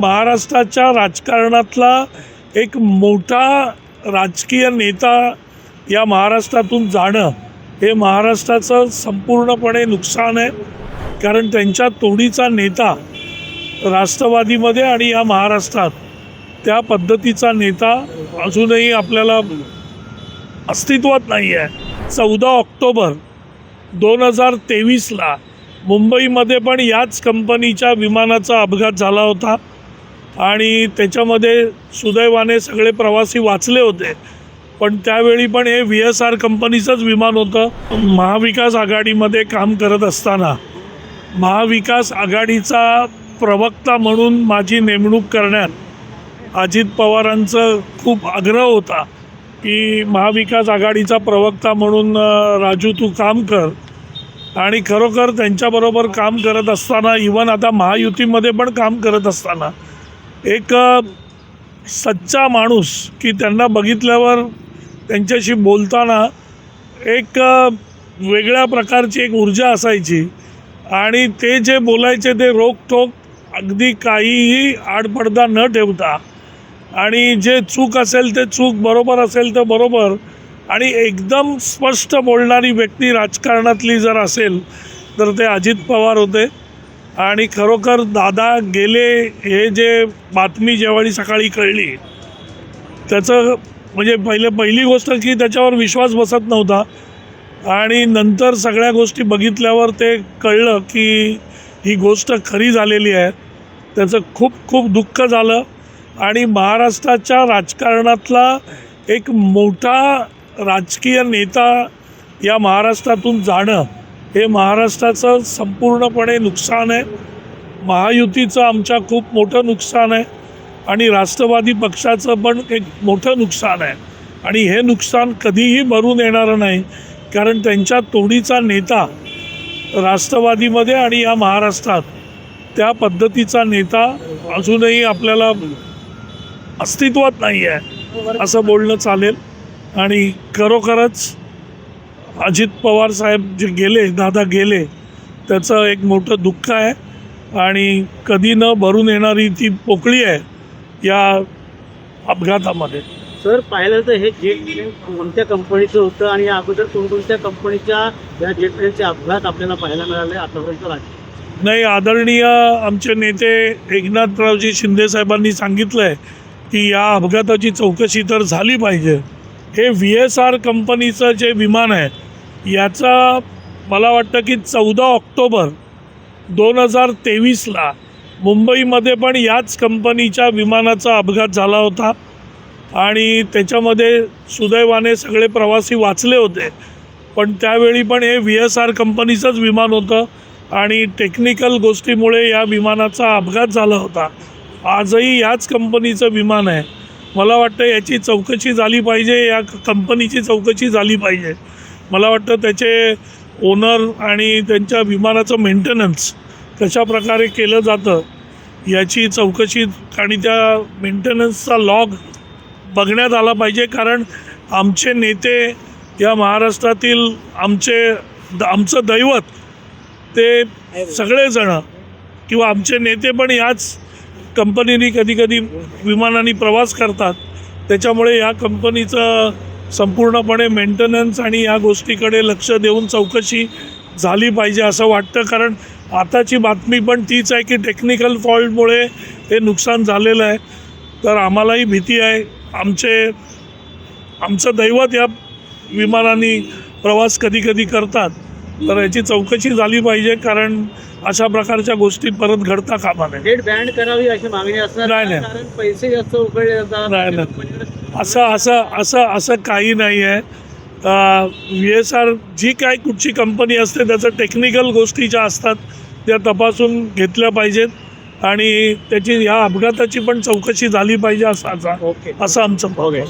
महाराष्ट्राच्या राजकारणातला एक मोठा राजकीय नेता या महाराष्ट्रातून जाणं हे महाराष्ट्राचं संपूर्णपणे नुकसान आहे. कारण त्यांच्या तोडीचा नेता राष्ट्रवादीमध्ये आणि या महाराष्ट्रात त्या पद्धतीचा नेता अजूनही आपल्याला अस्तित्वात नाही आहे. चौदा ऑक्टोबर दोन हजार तेवीसला मुंबईमध्ये पण याच कंपनीच्या विमानाचा अपघात झाला होता. आणि त्याच्यामध्ये सुदैवाने सगळे प्रवासी वाचले होते. पण त्यावेळी पण हे व्ही एस आर कंपनीचंच विमान होतं. महाविकास आघाडीमध्ये काम करत असताना महाविकास आघाडीचा प्रवक्ता म्हणून माझी नेमणूक करण्यात अजित पवारांचं खूप आग्रह होता की महाविकास आघाडीचा प्रवक्ता म्हणून राजू तू काम कर. आणि खरोखर त्यांच्याबरोबर काम करत असताना इवन आता महायुतीमध्ये पण काम करत असताना एक सच्चा माणूस की त्यांना बघितल्यावर त्यांच्याशी बोलताना एक वेगळ्या प्रकारची एक ऊर्जा असायची. आणि ते जे बोलायचे ते रोकटोक अगदी काहीही आडपडदा न ठेवता. आणि जे चूक असेल ते चूक बरोबर असेल तर बरोबर. आणि एकदम स्पष्ट बोलणारी व्यक्ती राजकारणातली जर असेल तर ते अजित पवार होते. आणि खरोखर दादा गेले हे जे बातमी जेव्हा सकाळी कळली त्याचं म्हणजे पहिले पहिली गोष्ट की त्याच्यावर विश्वास बसत नव्हता. आणि नंतर सगळ्या गोष्टी बघितल्यावर ते कळलं की ही गोष्ट खरी झालेली आहे. त्याचं खूप खूप दुःख झालं. आणि महाराष्ट्राच्या राजकारणातला एक मोठा राजकीय नेता या महाराष्ट्रातून जाणं हे महाराष्ट्राचं संपूर्णपणे नुकसान आहे. महायुतीचं आमच्या खूप मोठं नुकसान आहे. आणि राष्ट्रवादी पक्षाचं पण एक मोठं नुकसान आहे. आणि हे नुकसान कधीही भरून येणारं नाही. कारण त्यांच्या तोडीचा नेता राष्ट्रवादीमध्ये आणि या महाराष्ट्रात त्या पद्धतीचा नेता अजूनही आपल्याला अस्तित्वात नाही आहे असं बोलणं चालेल. आणि खरोखरच अजित पवार साहेब जे गेले दादा गेले त्याचं एक मोठं दुःख आहे. आणि कधी न भरून येणारी ती पोकळी आहे या अपघातामध्ये. सर पाहिलं तर हे जेट प्लेन कोणत्या कंपनीचं होतं आणि या अगोदर कोणकोणत्या कंपनीच्या या जेट प्लेनचे अपघात आपल्याला पाहायला मिळाले आतापर्यंत नाही आदरणीय आमचे नेते एकनाथरावजी शिंदे साहेबांनी सांगितलं आहे की या अपघाताची चौकशी तर झाली पाहिजे. हे व्ही एस आर कंपनीचं जे विमान आहे याचा मला वाटतं की चौदा ऑक्टोबर दोन हजार तेवीसला मुंबईमध्ये पण याच कंपनीच्या विमानाचा अपघात झाला होता. आणि त्याच्यामध्ये सुदैवाने सगळे प्रवासी वाचले होते. पण त्यावेळी पण हे व्ही एस आर कंपनीचंच विमान होतं आणि टेक्निकल गोष्टीमुळे या विमानाचा अपघात झाला होता. आजही याच कंपनीचं विमान आहे. मला वाटतं याची चौकशी झाली पाहिजे या क- कंपनीची चौकशी झाली पाहिजे. मला वाटतं त्याचे ओनर आणि त्यांच्या विमानाचं मेंटेनन्स कशा प्रकारे केलं जातं याची चौकशी आणि त्या मेंटेनन्सचा लॉग बघण्यात आला पाहिजे. कारण आमचे नेते या महाराष्ट्रातील आमचे द आमचं दैवत ते सगळेजणं किंवा आमचे नेते पण याच कंपनीने कधीकधी कधी विमानाने प्रवास करतात. त्याच्यामुळे या कंपनीचं संपूर्णपणे मेंटेनन्स आणि या गोष्टीकडे लक्ष देऊन चौकशी झाली पाहिजे असं वाटतं. कारण आताची बातमी पण तीच आहे की टेक्निकल फॉल्टमुळे हे नुकसान झालेलं आहे. तर आम्हालाही भीती आहे. आमचे आमचं दैवत या विमानाने प्रवास कधी कधी करतात. तर याची चौकशी झाली पाहिजे कारण अशा प्रकारच्या गोष्टी परत घडता कामा नये बँड करावी अशी मागणी असणार नाही, नाही. कारण पैसे जास्त उकळले जातात नाही, नाही. असं असं असं असं काही नाही आहे व्ही एस आर जी काय कुठची कंपनी असते त्याचं टेक्निकल गोष्टी ज्या असतात त्या तपासून घेतल्या पाहिजेत आणि त्याची या अपघाताची पण चौकशी झाली पाहिजे असं ओके असं आमचं मत. ओके